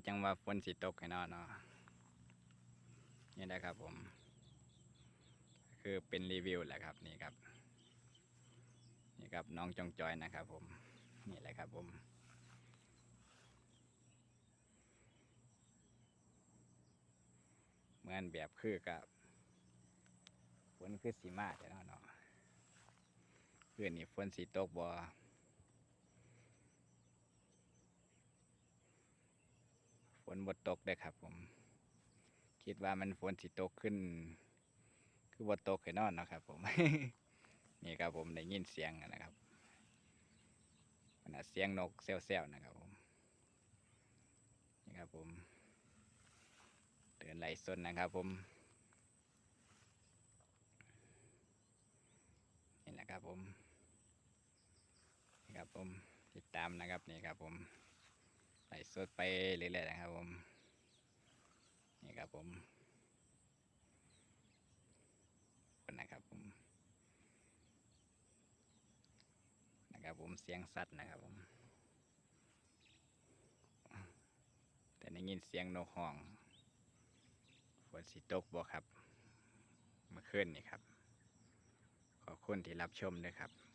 คือจังว่าฝนสิตกให้นาะเนาะนี่นะครับผม คือเป็นรีวิวแหละครับนี่ครับ นี่ครับน้องจงจอยนะครับผม นี่แหละครับผมเหมือนแบบคือกับฝนคือสีมาแต่เนาะเนาะคืนนี้ฝนสีตกบ่ฝน บดตกได้ครับ ผม คิดว่ามันฝนสีตกขึ้น คือบดตกให้นอนนะครับ ผม นี่ครับผมได้ยินเสียงนะครับขนาดเสียงนกเซลๆนะครับผม นี่ครับผมเดินไหลสนนะครับผม นี่แหละครับผม นี่ครับผมติดตามนะครับนี่ครับผม ไหลสดไปเรื่อยๆนะครับผม นี่ครับผมคุณนะครับผม นะครับผมเสียงสัตว์นะครับผม แต่ได้ยินเสียงนกห้องฝนสิตกบ่ครับเมื่อคืนนี่ครับ ขอบคุณที่รับชมด้วยครับ